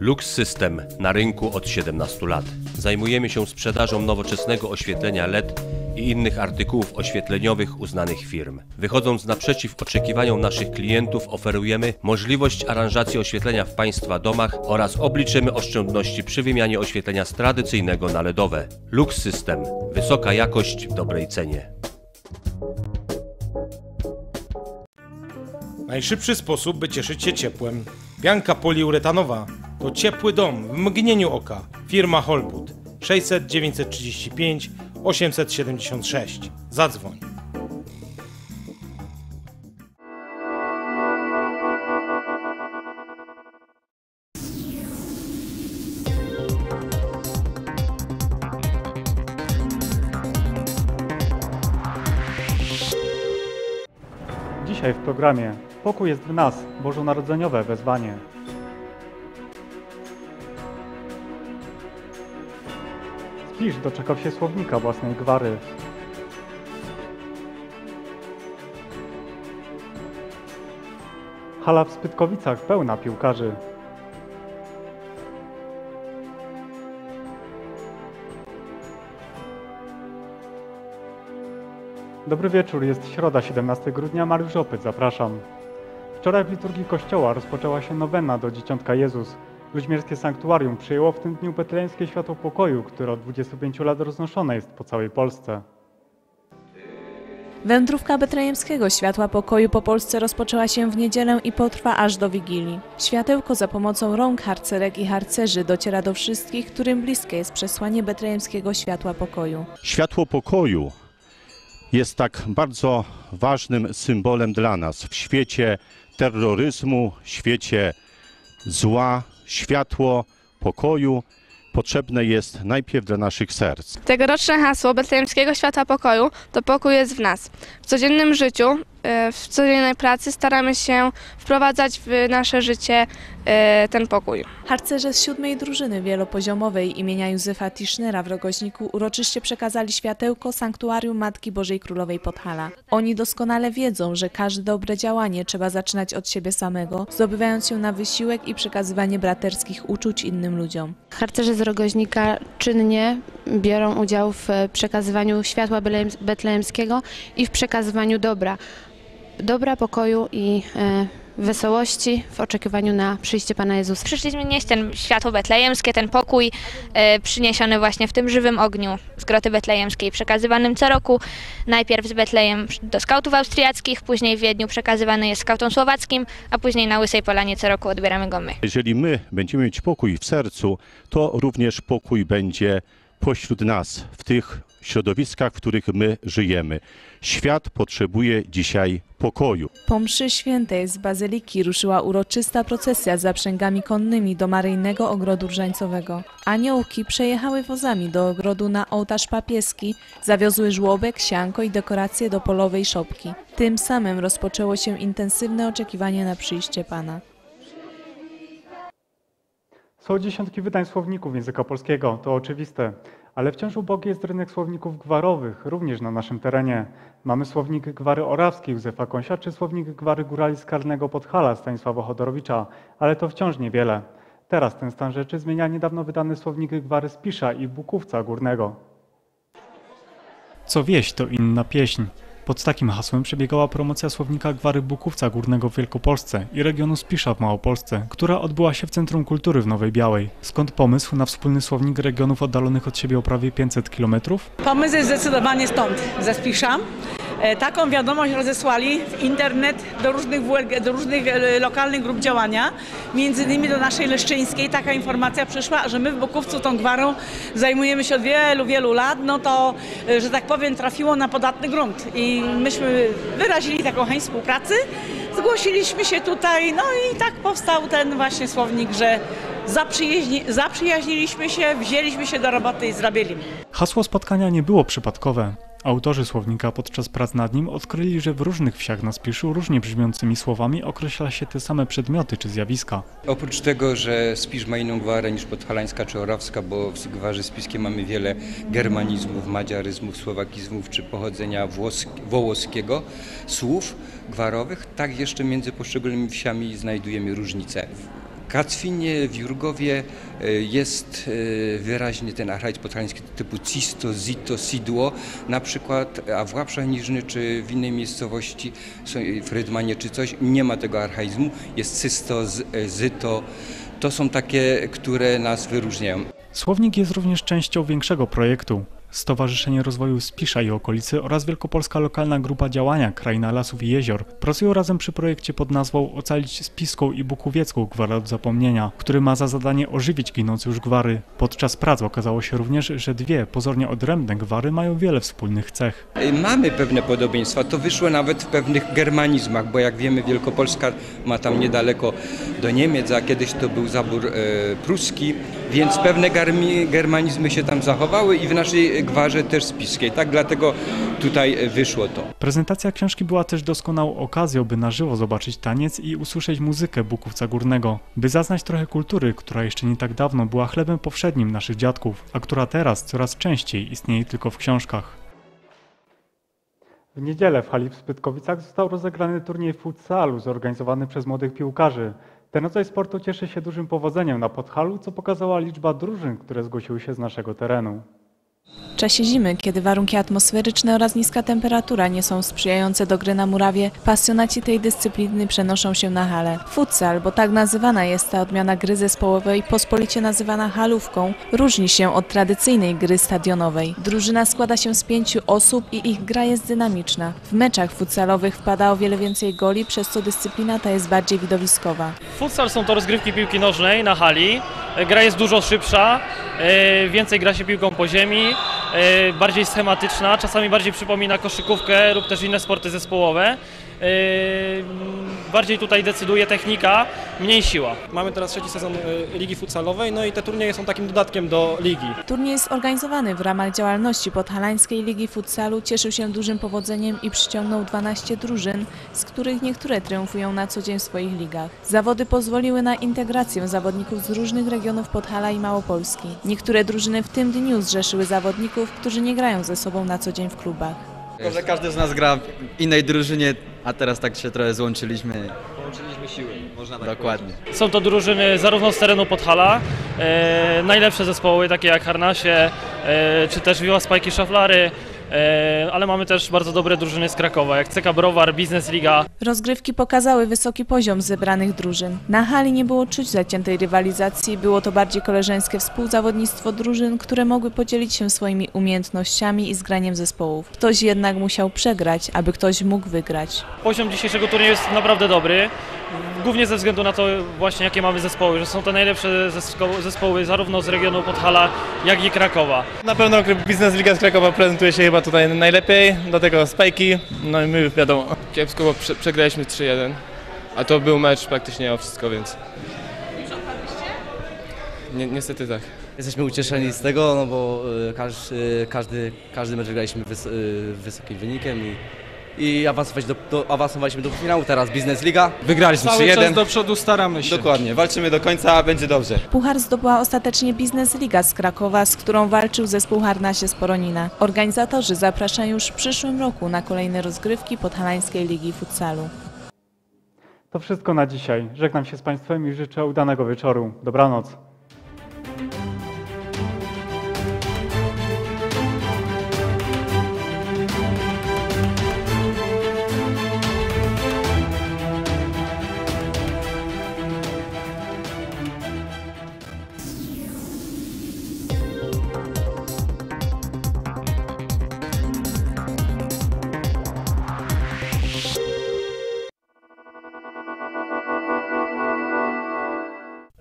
Lux System na rynku od 17 lat. Zajmujemy się sprzedażą nowoczesnego oświetlenia LED i innych artykułów oświetleniowych uznanych firm. Wychodząc naprzeciw oczekiwaniom naszych klientów, oferujemy możliwość aranżacji oświetlenia w Państwa domach oraz obliczymy oszczędności przy wymianie oświetlenia z tradycyjnego na LEDowe. Lux System. Wysoka jakość w dobrej cenie. Najszybszy sposób, by cieszyć się ciepłem. Pianka poliuretanowa to ciepły dom w mgnieniu oka. Firma Holput 600 935 876. Zadzwoń. Dzisiaj w programie Pokój jest w nas, bożonarodzeniowe wezwanie. Spisz doczekał się słownika własnej gwary. Hala w Spytkowicach pełna piłkarzy. Dobry wieczór, jest środa 17 grudnia, Mariusz Opyt, zapraszam. Wczoraj w liturgii kościoła rozpoczęła się nowena do Dzieciątka Jezus. Luźmierskie Sanktuarium przyjęło w tym dniu betlejemskie światło pokoju, które od 25 lat roznoszone jest po całej Polsce. Wędrówka betlejemskiego światła pokoju po Polsce rozpoczęła się w niedzielę i potrwa aż do Wigilii. Światełko za pomocą rąk harcerek i harcerzy dociera do wszystkich, którym bliskie jest przesłanie betlejemskiego światła pokoju. Światło pokoju jest tak bardzo ważnym symbolem dla nas w świecie terroryzmu, świecie zła. Światło pokoju potrzebne jest najpierw dla naszych serc. Tegoroczne hasło Betlejemskiego Światła Pokoju to pokój jest w nas. W codziennym życiu, w codziennej pracy staramy się wprowadzać w nasze życie e, ten pokój. Harcerze z siódmej drużyny wielopoziomowej imienia Józefa Tischnera w Rogoźniku uroczyście przekazali światełko Sanktuarium Matki Bożej Królowej Podhala. Oni doskonale wiedzą, że każde dobre działanie trzeba zaczynać od siebie samego, zdobywając się na wysiłek i przekazywanie braterskich uczuć innym ludziom. Harcerze z Rogoźnika czynnie biorą udział w przekazywaniu światła betlejemskiego i w przekazywaniu dobra. Dobra, pokoju i e, wesołości w oczekiwaniu na przyjście Pana Jezusa. Przyszliśmy nieść ten światło betlejemskie, ten pokój e, przyniesiony właśnie w tym żywym ogniu z groty betlejemskiej, przekazywanym co roku. Najpierw z Betlejem do skautów austriackich, później w Wiedniu przekazywany jest skautom słowackim, a później na Łysej Polanie co roku odbieramy go my. Jeżeli my będziemy mieć pokój w sercu, to również pokój będzie pośród nas, w tych środowiskach, w których my żyjemy. Świat potrzebuje dzisiaj pokoju. Po mszy świętej z bazyliki ruszyła uroczysta procesja z zaprzęgami konnymi do Maryjnego Ogrodu Różańcowego. Aniołki przejechały wozami do ogrodu na ołtarz papieski, zawiozły żłobek, sianko i dekoracje do polowej szopki. Tym samym rozpoczęło się intensywne oczekiwanie na przyjście Pana. Są dziesiątki wydań słowników języka polskiego, to oczywiste, ale wciąż ubogi jest rynek słowników gwarowych, również na naszym terenie. Mamy słownik gwary orawskiej Józefa Kąsia, czy słownik gwary górali skarnego Podhala Stanisława Chodorowicza, ale to wciąż niewiele. Teraz ten stan rzeczy zmienia niedawno wydany słownik gwary Spisza i Bukówca Górnego. Co wieś to inna pieśń. Pod takim hasłem przebiegała promocja słownika Gwary Bukówca Górnego w Wielkopolsce i regionu Spisza w Małopolsce, która odbyła się w Centrum Kultury w Nowej Białej. Skąd pomysł na wspólny słownik regionów oddalonych od siebie o prawie 500 km? Pomysł jest zdecydowanie stąd, ze Spisza. E, Taką wiadomość rozesłali w internet do różnych, WLG, do różnych e, lokalnych grup działania, między innymi do naszej Leszczyńskiej. Taka informacja przyszła, że my w Bokówcu tą gwarą zajmujemy się od wielu, wielu lat, no to, e, że tak powiem, trafiło na podatny grunt. I myśmy wyrazili taką chęć współpracy, zgłosiliśmy się tutaj, no i tak powstał ten właśnie słownik, że zaprzyjaźni, zaprzyjaźniliśmy się, wzięliśmy się do roboty i zrobili. Hasło spotkania nie było przypadkowe. Autorzy słownika podczas prac nad nim odkryli, że w różnych wsiach na Spiszu różnie brzmiącymi słowami określa się te same przedmioty czy zjawiska. Oprócz tego, że Spisz ma inną gwarę niż podhalańska czy orawska, bo w gwarze spiskiej mamy wiele germanizmów, madziaryzmów, słowakizmów czy pochodzenia wołoskiego słów gwarowych, tak jeszcze między poszczególnymi wsiami znajdujemy różnice. Kacwinie, w Jurgowie e, jest e, wyraźnie ten archaizm podhalański typu cisto, zito, sidło na przykład, a w Łapszach Niżny czy w innej miejscowości, są- w czy coś, nie ma tego archaizmu, jest cysto, e, zyto. To są takie, które nas wyróżniają. Słownik jest również częścią większego projektu. Stowarzyszenie Rozwoju Spisza i okolicy oraz Wielkopolska Lokalna Grupa Działania Kraina Lasów i Jezior pracują razem przy projekcie pod nazwą Ocalić Spiską i Bukowiecką Gwarę Zapomnienia, który ma za zadanie ożywić ginące już gwary. Podczas prac okazało się również, że dwie pozornie odrębne gwary mają wiele wspólnych cech. Y, Mamy pewne podobieństwa. To wyszło nawet w pewnych germanizmach, bo jak wiemy, Wielkopolska ma tam niedaleko do Niemiec, a kiedyś to był zabór e, pruski, więc pewne germanizmy się tam zachowały i w naszej gwarze też spiskiej. Tak dlatego tutaj wyszło to. Prezentacja książki była też doskonałą okazją, by na żywo zobaczyć taniec i usłyszeć muzykę Bukówca Górnego, by zaznać trochę kultury, która jeszcze nie tak dawno była chlebem powszednim naszych dziadków, a która teraz coraz częściej istnieje tylko w książkach. W niedzielę w hali w Spytkowicach został rozegrany turniej futsalu zorganizowany przez młodych piłkarzy. Ten rodzaj sportu cieszy się dużym powodzeniem na Podhalu, co pokazała liczba drużyn, które zgłosiły się z naszego terenu. W czasie zimy, kiedy warunki atmosferyczne oraz niska temperatura nie są sprzyjające do gry na murawie, pasjonaci tej dyscypliny przenoszą się na halę. Futsal, bo tak nazywana jest ta odmiana gry zespołowej, pospolicie nazywana halówką, różni się od tradycyjnej gry stadionowej. Drużyna składa się z pięciu osób i ich gra jest dynamiczna. W meczach futsalowych wpada o wiele więcej goli, przez co dyscyplina ta jest bardziej widowiskowa. Futsal są to rozgrywki piłki nożnej na hali. E, Gra jest dużo szybsza, e, więcej gra się piłką po ziemi, e, bardziej schematyczna, czasami bardziej przypomina koszykówkę lub też inne sporty zespołowe. M, Bardziej tutaj decyduje technika, mniej siła. Mamy teraz trzeci sezon y, Ligi Futsalowej, no i te turnieje są takim dodatkiem do ligi. Turniej zorganizowany w ramach działalności Podhalańskiej Ligi Futsalu cieszył się dużym powodzeniem i przyciągnął 12 drużyn, z których niektóre triumfują na co dzień w swoich ligach. Zawody pozwoliły na integrację zawodników z różnych regionów Podhala i Małopolski. Niektóre drużyny w tym dniu zrzeszyły zawodników, którzy nie grają ze sobą na co dzień w klubach. Tylko, że każdy z nas gra w innej drużynie, a teraz tak się trochę złączyliśmy. Połączyliśmy siły, można tak Dokładnie. Są to drużyny zarówno z terenu Podhala, e, najlepsze zespoły takie jak Harnasie, e, czy też Wiła Spajki Szaflary, ale mamy też bardzo dobre drużyny z Krakowa, jak CK Browar, Biznes Liga. Rozgrywki pokazały wysoki poziom zebranych drużyn. Na hali nie było czuć zaciętej rywalizacji, było to bardziej koleżeńskie współzawodnictwo drużyn, które mogły podzielić się swoimi umiejętnościami i zgraniem zespołów. Ktoś jednak musiał przegrać, aby ktoś mógł wygrać. Poziom dzisiejszego turnieju jest naprawdę dobry, głównie ze względu na to właśnie jakie mamy zespoły, że są to najlepsze zespoły zarówno z regionu Podhala, jak i Krakowa. Na pewno Biznes Liga z Krakowa prezentuje się chyba tutaj najlepiej, do tego spajki, no i my wiadomo. Kiepsko, bo prze, przegraliśmy 3-1, a to był mecz praktycznie o wszystko, więc... Ni niestety tak. Jesteśmy ucieszeni z tego, no bo y, każ, y, każdy, każdy mecz wygraliśmy wys, y, wysokim wynikiem i, i awansowaliśmy do, do, awansowaliśmy do finału. Teraz Biznes Liga. Wygraliśmy Cały 3-1. czas do przodu staramy się. Dokładnie, walczymy do końca, będzie dobrze. Puchar zdobyła ostatecznie Biznes Liga z Krakowa, z którą walczył zespół Harnasie z Poronina. Organizatorzy zapraszają już w przyszłym roku na kolejne rozgrywki Podhalańskiej Ligi Futsalu. To wszystko na dzisiaj. Żegnam się z Państwem i życzę udanego wieczoru. Dobranoc.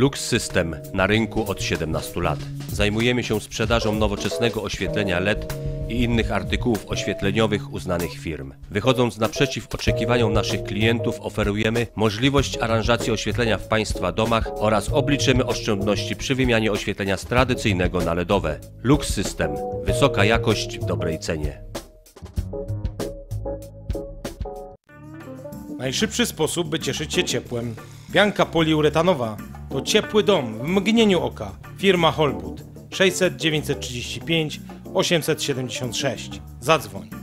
Lux System na rynku od 17 lat. Zajmujemy się sprzedażą nowoczesnego oświetlenia LED i innych artykułów oświetleniowych uznanych firm. Wychodząc naprzeciw oczekiwaniom naszych klientów, oferujemy możliwość aranżacji oświetlenia w Państwa domach oraz obliczymy oszczędności przy wymianie oświetlenia z tradycyjnego na LEDowe. Lux System. Wysoka jakość w dobrej cenie. Najszybszy sposób, by cieszyć się ciepłem. Pianka poliuretanowa to ciepły dom w mgnieniu oka. Firma Holput 600 935 876. Zadzwoń.